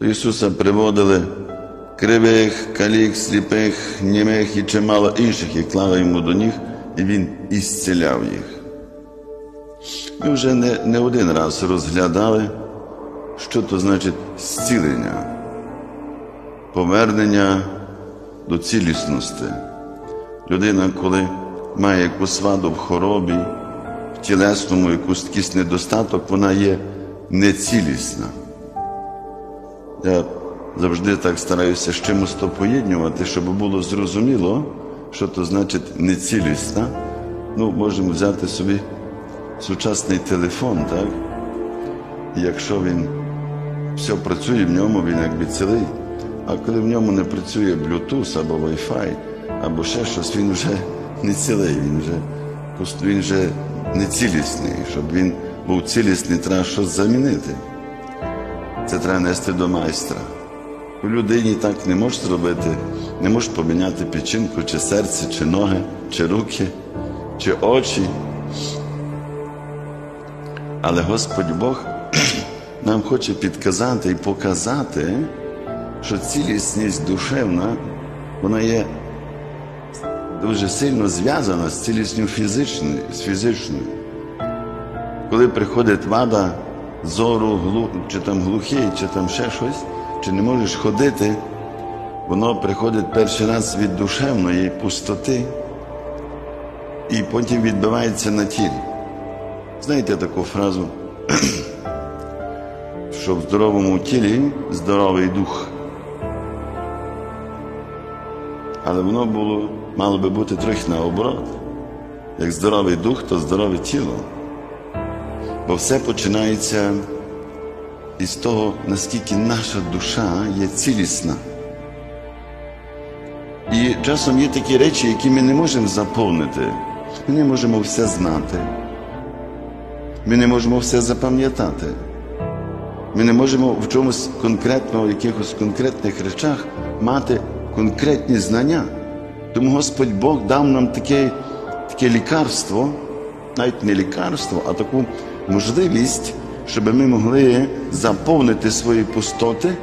До Ісуса приводили кривих, калік, сліпих, німих і чимало інших, і клали йому до ніг, і він ісціляв їх. Ми вже не, не один раз розглядали, що то значить зцілення, повернення до цілісності. Людина, коли має якусь ваду в хоробі, в тілесному якийсь недостаток, вона є нецілісна. Я завжди так стараюся з чимось то поєднувати, щоб було зрозуміло, що то значить нецілісна. Ну, можемо взяти собі сучасний телефон, так? І якщо він все працює в ньому, він якби цілий. А коли в ньому не працює Bluetooth або Wi-Fi, або ще щось, він вже не цілий, він вже, він вже не цілісний. Щоб він був цілісний, треба щось замінити. Це треба нести до майстра. У людині так не можеш зробити, не можеш поміняти печінку, чи серце, чи ноги, чи руки, чи очі. Але Господь Бог нам хоче підказати і показати, що цілісність душевна, вона є дуже сильно зв'язана з цілісністю фізичною. Коли приходить вада зору, глу, чи там глухий, чи там ще щось, чи не можеш ходити, воно приходить перший раз від душевної пустоти і потім відбивається на тілі. Знаєте таку фразу, що в здоровому тілі здоровий дух. Але воно було, мало би бути трохи наоборот. Як здоровий дух, то здорове тіло. Бо все починається із того, наскільки наша душа є цілісна. І часом є такі речі, які ми не можемо заповнити. Ми не можемо все знати. Ми не можемо все запам'ятати. Ми не можемо в чомусь конкретно, в якихось конкретних речах мати конкретні знання. Тому Господь Бог дав нам таке, таке лікарство, навіть не лікарство, а таку можливість, щоб ми могли заповнити свої пустоти,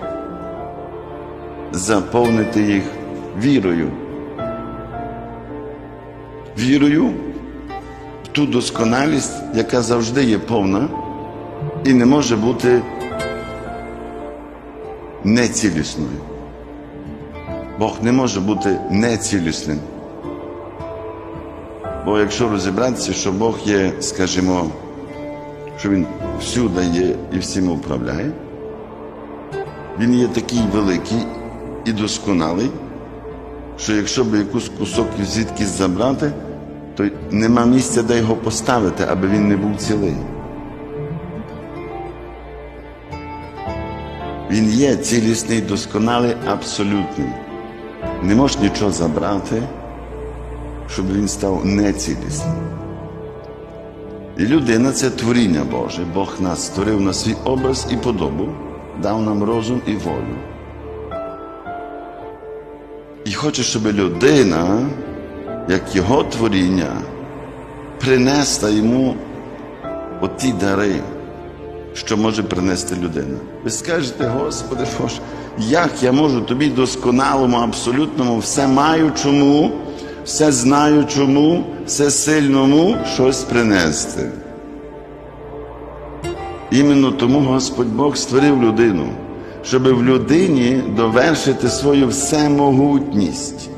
заповнити їх вірою. Вірою в ту досконалість, яка завжди є повна і не може бути нецілісною. Бог не може бути нецілісним. Бо якщо розібратися, що Бог є, скажімо, що Він всюди є і всім управляє, Він є такий великий і досконалий, що якщо б якийсь кусок звідкись забрати, то нема місця, де його поставити, аби він не був цілий. Він є цілісний, досконалий, абсолютний. Не можеш нічого забрати, щоб він став нецілісним. І людина це творіння Боже. Бог нас створив на свій образ і подобу, дав нам розум і волю. І хоче, щоб людина, як його творіння, принесла йому оті дари, що може принести людина. Ви скажете, Господи, Боже, як я можу тобі досконалому, абсолютному, все маючому, все знаючому, все сильному щось принести. Іменно тому Господь Бог створив людину, щоб в людині довершити свою всемогутність.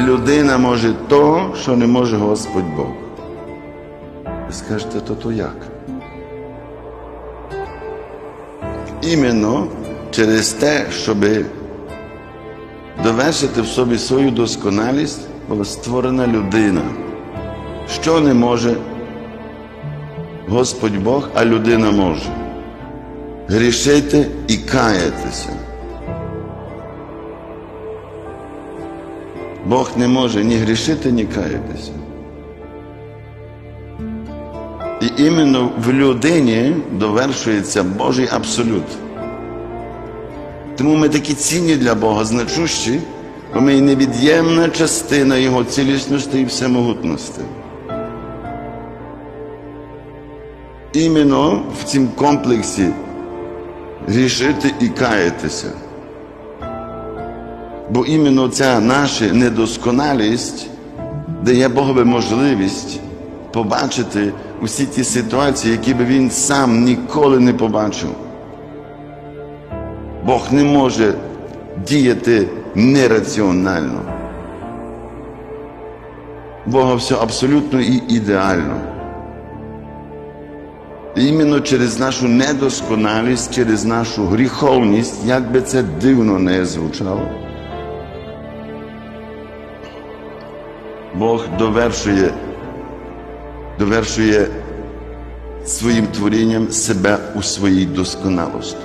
Людина може то, що не може Господь Бог. Ви скажете, то то як? Іменно через те, щоб довершити в собі свою досконалість, була створена людина. Що не може Господь Бог, а людина може? Грішити і каятися. Бог не може ні грішити, ні каятися. І іменно в людині довершується Божий абсолют. Тому ми такі цінні для Бога, значущі, бо ми невід'ємна частина Його цілісності і всемогутності. Іменно в цім комплексі грішити і каятися. Бо іменно ця наша недосконалість дає Богові можливість побачити усі ті ситуації, які би він сам ніколи не побачив. Бог не може діяти нераціонально. Бога все абсолютно і ідеально. Іменно через нашу недосконалість, через нашу гріховність, як би це дивно не звучало, Бог довершує, довершує своїм творінням себе у своїй досконалості.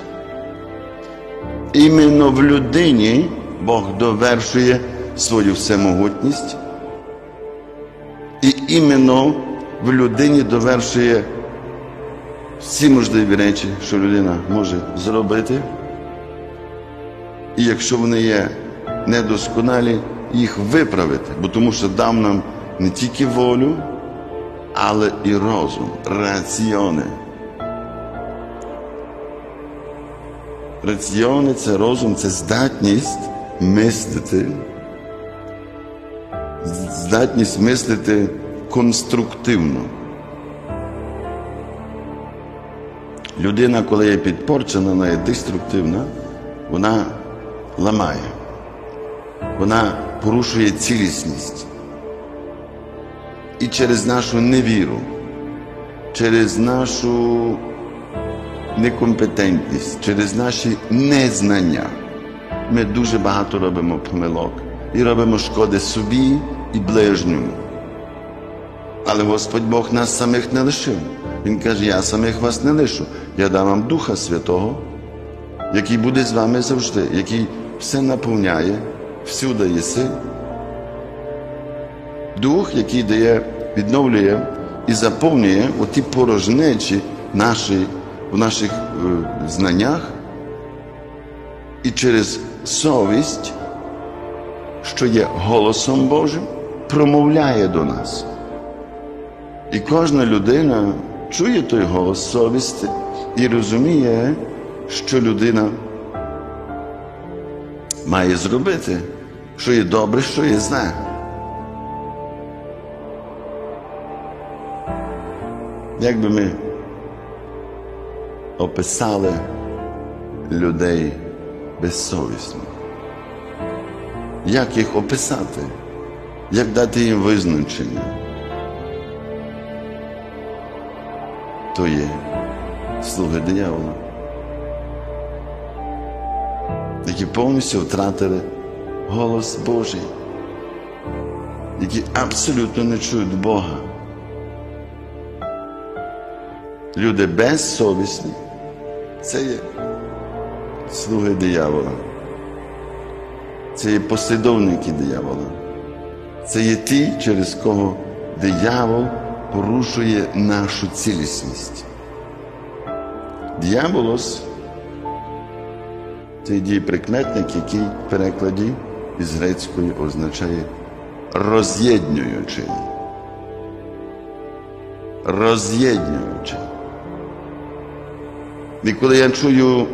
Іменно в людині Бог довершує свою всемогутність, і іменно в людині довершує всі можливі речі, що людина може зробити. І якщо вони є недосконалі, їх виправити, бо тому що дав нам не тільки волю, але і розум, раціони. Раціони це розум, це здатність мислити, здатність мислити конструктивно. Людина, коли є підпорчена, вона є деструктивна, вона ламає, вона порушує цілісність. І через нашу невіру, через нашу некомпетентність, через наші незнання ми дуже багато робимо помилок і робимо шкоди собі і ближньому. Але Господь Бог нас самих не лишив. Він каже, я самих вас не лишу. Я дам вам Духа Святого, який буде з вами завжди, який все наповняє, всюди єси. Дух, який дає, відновлює і заповнює оті порожнечі наші, в наших е, знаннях і через совість, що є голосом Божим, промовляє до нас. І кожна людина чує той голос совісті і розуміє, що людина має зробити, що є добре, що є зле. Як би ми описали людей безсовісних? Як їх описати? Як дати їм визначення? То є слуги диявола, які повністю втратили голос Божий, які абсолютно не чують Бога. Люди безсовісні це є слуги диявола. Це є послідовники диявола. Це є ті, через кого диявол порушує нашу цілісність. Діаболос це дієприкметник, який в перекладі із грецької означає роз'єднуючий. Роз'єднуючий. І коли я чую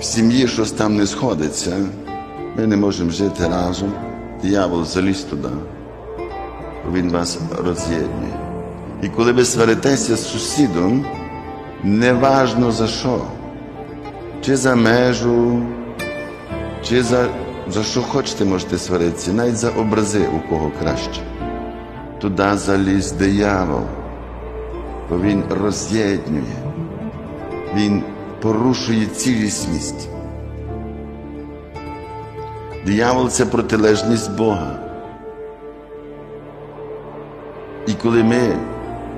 в сім'ї щось там не сходиться, ми не можемо жити разом, диявол заліз туди, він вас роз'єднує. І коли ви сваритеся з сусідом, неважно за що, чи за межу, чи за, за що хочете, можете сваритися, навіть за образи у кого краще. Туди заліз диявол, бо він роз'єднує, він порушує цілісність. Диявол це протилежність Бога. І коли ми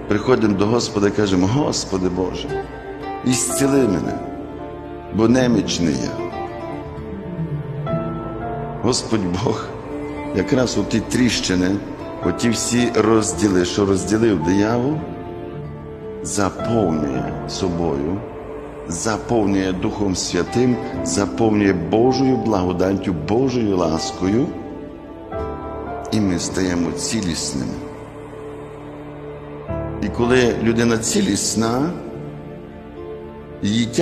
приходимо до Господа і кажемо, Господи Боже, ісціли мене, бо немічний я. Господь Бог якраз у ті тріщини, оті всі розділи, що розділив диявол, заповнює собою, заповнює Духом Святим, заповнює Божою благодаттю, Божою ласкою, і ми стаємо цілісними. І коли людина цілісна, її